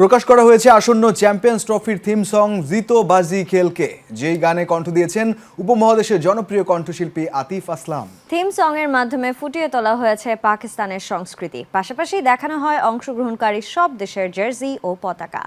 প্রকাশ করা হয়েছে আসন্ন চ্যাম্পিয়ন্স ট্রফির থিম সং জিতো বাজি খেলকে। যেই গানে কণ্ঠ দিয়েছেন উপমহাদেশের জনপ্রিয় কণ্ঠশিল্পী আতিফ আসলাম। থিম সং এর মাধ্যমে ফুটিয়ে তোলা হয়েছে পাকিস্তানের সংস্কৃতি। পাশাপাশি দেখানো হয় অংশগ্রহণকারী সব দেশের জার্সি ও পতাকা।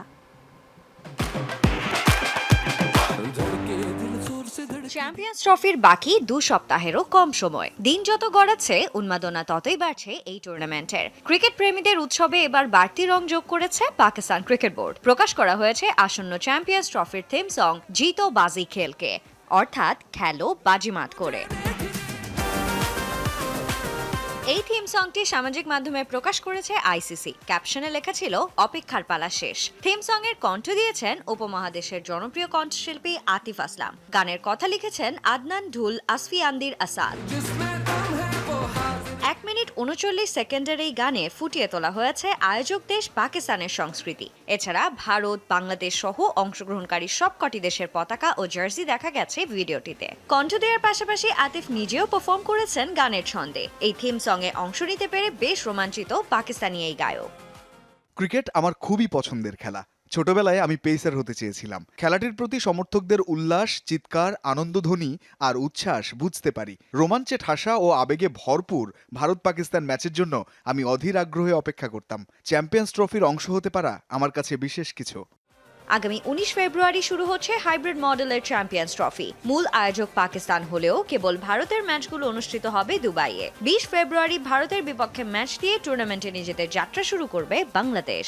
চ্যাম্পিয়ন্স ট্রফির বাকি দু সপ্তাহেরও কম সময়। দিন যত গড়াচ্ছে, উন্মাদনা ততই বাড়ছে এই টুর্নামেন্টের ক্রিকেট প্রেমীদের উৎসবে এবার বাড়তি রং যোগ করেছে পাকিস্তান ক্রিকেট বোর্ড। প্রকাশ করা হয়েছে আসন্ন চ্যাম্পিয়ন্স ট্রফির থিম সং জিতো বাজি খেলকে অর্থাৎ খেলো বাজিমাত করে এই থিম সংটি সামাজিক মাধ্যমে প্রকাশ করেছে আইসিসি ক্যাপশনে লেখা ছিল, অপেক্ষার পালা শেষ। থিম সং এর কণ্ঠ দিয়েছেন উপমহাদেশের জনপ্রিয় কণ্ঠশিল্পী আতিফ আসলাম। গানের কথা লিখেছেন আদনান ঢুল আসফিয়ান্দির আসাদ। এক মিনিট উনচল্লিশ সেকেন্ডের এই গানে ফুটিয়ে তোলা হয়েছে আয়োজক দেশ পাকিস্তানের সংস্কৃতি। এছাড়া ভারত, বাংলাদেশ সহ অংশগ্রহণকারী সবকটি দেশের পতাকা ও জার্সি দেখা গেছে ভিডিওটিতে। কণ্ঠ দেওয়ার পাশাপাশি আতিফ নিজেও পারফর্ম করেছেন গানের ছন্দে। এই থিম সঙ্গে অংশ নিতে পেরে বেশ রোমাঞ্চিত পাকিস্তানি এই গায়ক। ক্রিকেট আমার খুবই পছন্দের খেলা। ছোটবেলায় আমি পেসার হতে চেয়েছিলাম। খেলাটির প্রতি সমর্থকদের উল্লাস, চিৎকার, আনন্দধ্বনি আর উচ্ছ্বাস বুঝতে পারি। রোমাঞ্চে ঠাসা ও আবেগে ভরপুর ভারত পাকিস্তান ম্যাচের জন্য আমি অধীর আগ্রহে অপেক্ষা করতাম। চ্যাম্পিয়ন্স ট্রফির অংশ হতে পারা আমার কাছে বিশেষ কিছু। আগামী উনিশ ফেব্রুয়ারি শুরু হচ্ছে হাইব্রিড মডেলের চ্যাম্পিয়ন্স ট্রফি। মূল আয়োজক পাকিস্তান হলেও কেবল ভারতের ম্যাচগুলো অনুষ্ঠিত হবে দুবাইয়ে। বিশ ফেব্রুয়ারি ভারতের বিপক্ষে ম্যাচ দিয়ে টুর্নামেন্টে নিজেদের যাত্রা শুরু করবে বাংলাদেশ।